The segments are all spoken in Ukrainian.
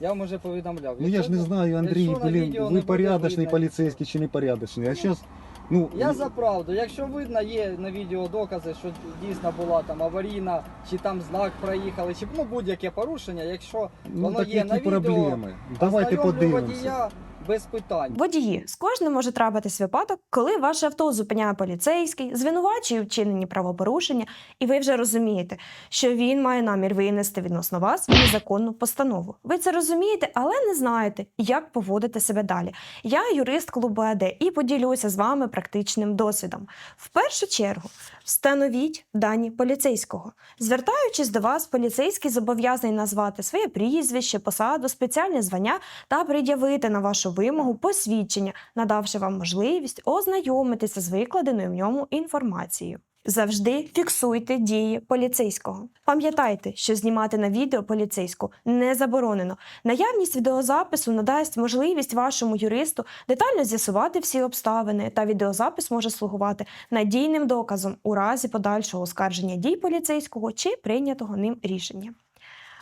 Я вам уже повідомляв. Ну я ж не знаю, Андрій, якщо на блін, відео не ви буде порядочний видно, поліцейський чи не порядочний. А зараз, ну, Я за правду. Якщо видно, є на відео докази, що дійсно була там аварійна, чи там знак проїхали, чи ну будь-яке порушення, якщо ну воно так є на які відео, проблеми? Давайте ознайомлю подивимося. водія без питань. Водії з кожним може трапитись випадок, коли ваше авто зупиняє поліцейський, звинувачує у вчиненні правопорушення, і ви вже розумієте, що він має намір винести відносно вас незаконну постанову. Ви це розумієте, але не знаєте, як поводити себе далі. Я юрист клубу АД і поділюся з вами практичним досвідом. В першу чергу встановіть дані поліцейського. Звертаючись до вас, поліцейський зобов'язаний назвати своє прізвище, посаду, спеціальне звання та пред'явити на вашу вимогу посвідчення, надавши вам можливість ознайомитися з викладеною в ньому інформацією. Завжди фіксуйте дії поліцейського. Пам'ятайте, що знімати на відео поліцейського не заборонено. Наявність відеозапису надасть можливість вашому юристу детально з'ясувати всі обставини, та відеозапис може слугувати надійним доказом у разі подальшого оскарження дій поліцейського чи прийнятого ним рішення.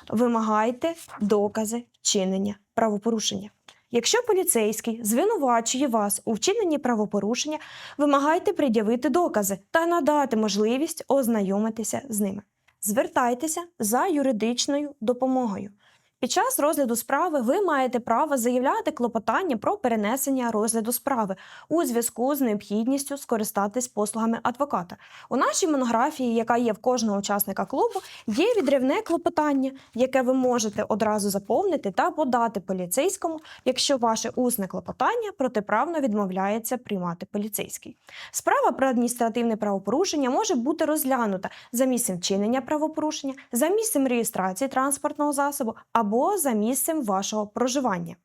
Вимагайте докази вчинення правопорушення. Якщо поліцейський звинувачує вас у вчиненні правопорушення, вимагайте пред'явити докази та надати можливість ознайомитися з ними. Звертайтеся за юридичною допомогою. Під час розгляду справи ви маєте право заявляти клопотання про перенесення розгляду справи у зв'язку з необхідністю скористатись послугами адвоката. У нашій монографії, яка є в кожного учасника клубу, є відривне клопотання, яке ви можете одразу заповнити та подати поліцейському, якщо ваше усне клопотання протиправно відмовляється приймати поліцейський. Справа про адміністративне правопорушення може бути розглянута за місцем вчинення правопорушення, за місцем реєстрації транспортного засобу або за місцем вашого проживання.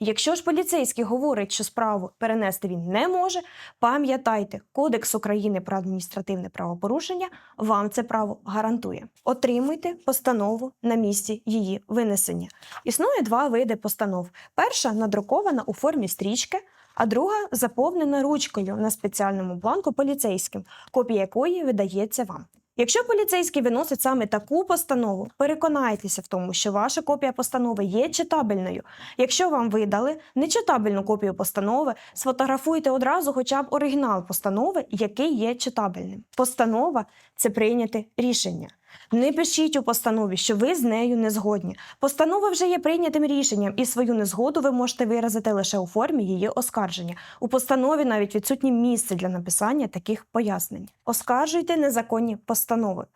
Якщо ж поліцейський говорить, що справу перенести він не може, пам'ятайте, Кодекс України про адміністративне правопорушення вам це право гарантує. Отримуйте постанову на місці її винесення. Існує два види постанов: перша надрукована у формі стрічки. А друга заповнена ручкою на спеціальному бланку поліцейським, копія якої видається вам. Якщо поліцейський виносить саме таку постанову, переконайтеся в тому, що ваша копія постанови є читабельною. Якщо вам видали нечитабельну копію постанови, сфотографуйте одразу хоча б оригінал постанови, який є читабельним. Постанова це прийняте рішення. Не пишіть у постанові, що ви з нею не згодні. Постанова вже є прийнятим рішенням, і свою незгоду ви можете виразити лише у формі її оскарження. У постанові навіть відсутнє місце для написання таких пояснень. Оскаржуйте незаконні постанови.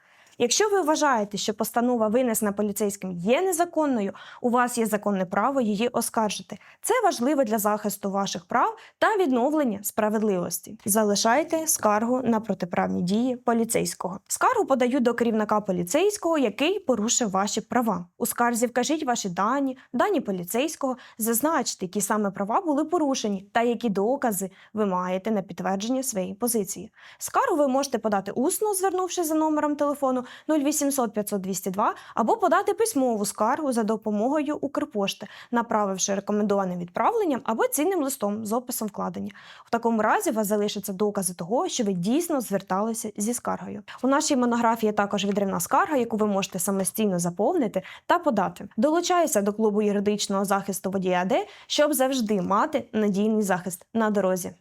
Якщо ви вважаєте, що постанова винесена поліцейським є незаконною, у вас є законне право її оскаржити. Це важливо для захисту ваших прав та відновлення справедливості. Залишайте скаргу на протиправні дії поліцейського. Скаргу подають до керівника поліцейського, який порушив ваші права. У скарзі вкажіть ваші дані, дані поліцейського, зазначте, які саме права були порушені та які докази ви маєте на підтвердження своєї позиції. Скаргу ви можете подати усно, звернувшись за номером телефону 0800 500 202, або подати письмову скаргу за допомогою Укрпошти, направивши рекомендованим відправленням або цінним листом з описом вкладення. В такому разі у вас залишаться докази того, що ви дійсно зверталися зі скаргою. У нашій монографії також відривна скарга, яку ви можете самостійно заповнити та подати. Долучаюся до клубу юридичного захисту водія АД, щоб завжди мати надійний захист на дорозі.